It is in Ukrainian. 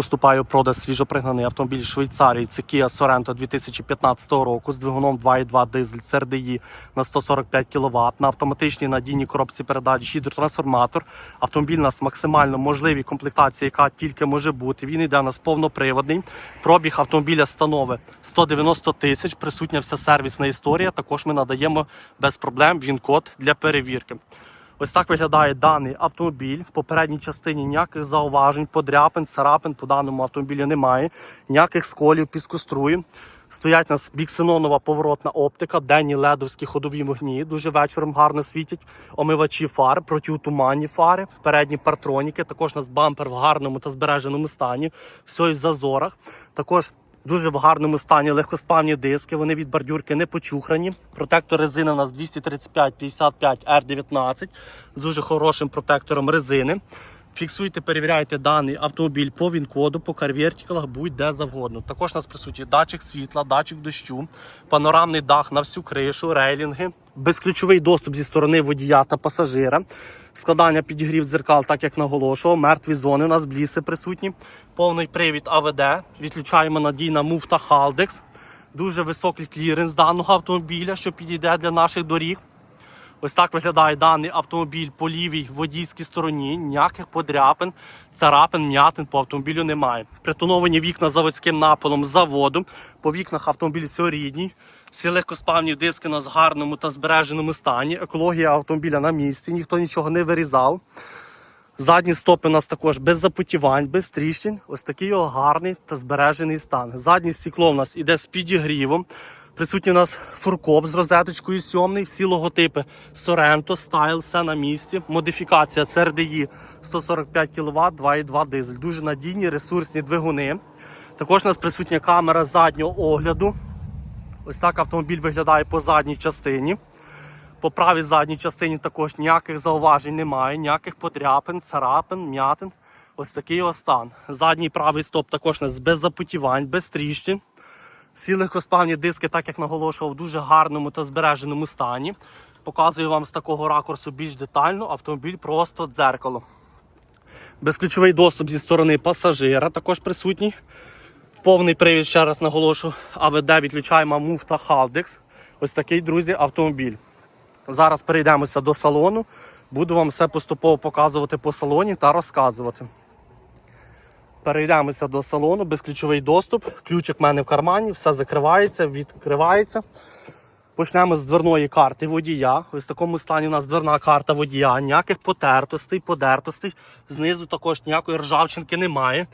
поступає у продаж свіжопригнаний автомобіль Швейцарії. Це Kia Sorento 2015 року з двигуном 2.2 дизель CRDI на 145 кВт на автоматичній надійній коробці передач гідротрансформатор. Автомобіль у нас максимально можливій комплектації, яка тільки може бути. Він йде у нас повноприводний. Пробіг автомобіля становить 190 тисяч. Присутня вся сервісна історія. Також ми надаємо без проблем він-код для перевірки. Ось так виглядає даний автомобіль. В попередній частині ніяких зауважень, подряпин, царапин по даному автомобілю немає, ніяких сколів, піскоструїв. Стоять у нас біксенонова поворотна оптика, денні ледовські ходові вогні, дуже вечором гарно світять. Омивачі фар, протиутуманні фари, передні партроніки. Також у нас бампер в гарному та збереженому стані. Все із зазорах. Також Дуже в гарному стані легкоспавні диски, вони від бордюрки не почухрані. Протектор резини у нас 235-55 R19 з дуже хорошим протектором резини. Фіксуйте, перевіряйте даний автомобіль по він-коду, по карвертикалах, будь-де завгодно. Також у нас присутній датчик світла, датчик дощу, панорамний дах на всю кришу, рейлінги, безключовий доступ зі сторони водія та пасажира, складання підігрів дзеркал, так як наголошував, мертві зони, у нас бліси присутні, повний привід АВД, відключаємо надійна муфта Халдекс, дуже високий кліренс даного автомобіля, що підійде для наших доріг. Ось так виглядає даний автомобіль по лівій водійській стороні. Ніяких подряпин, царапин, м'ятин по автомобілю немає. Притоновані вікна заводським напилом заводу. По вікнах автомобіль все рідній. Всі легкоспавні диски в гарному та збереженому стані. Екологія автомобіля на місці, ніхто нічого не вирізав. Задні стопи у нас також без запотівань, без тріщин. Ось такий його гарний та збережений стан. Заднє стекло у нас іде з підігрівом. Присутній у нас фуркоп з розеточкою сьомний, всі логотипи Sorento, Style, все на місці. Модифікація CRDI 145 кВт, 2.2 дизель. Дуже надійні ресурсні двигуни. Також у нас присутня камера заднього огляду. Ось так автомобіль виглядає по задній частині. По правій задній частині також ніяких зауважень немає, ніяких подряпин, царапин, м'ятин. Ось такий його стан. Задній правий стоп також у нас без запотівань, без тріщин. Всі легкоспавні диски, так як наголошував, в дуже гарному та збереженому стані. Показую вам з такого ракурсу більш детально. Автомобіль просто дзеркало. Безключовий доступ зі сторони пасажира також присутній. Повний привід, ще раз наголошую, АВД відключаємо муфта Халдекс. Ось такий, друзі, автомобіль. Зараз перейдемося до салону. Буду вам все поступово показувати по салоні та розказувати. Перейдемося до салону, безключовий доступ. Ключик в мене в кармані, все закривається, відкривається. Почнемо з дверної карти водія. Ось в такому стані у нас дверна карта водія. Ніяких потертостей, подертостей. Знизу також ніякої ржавчинки немає.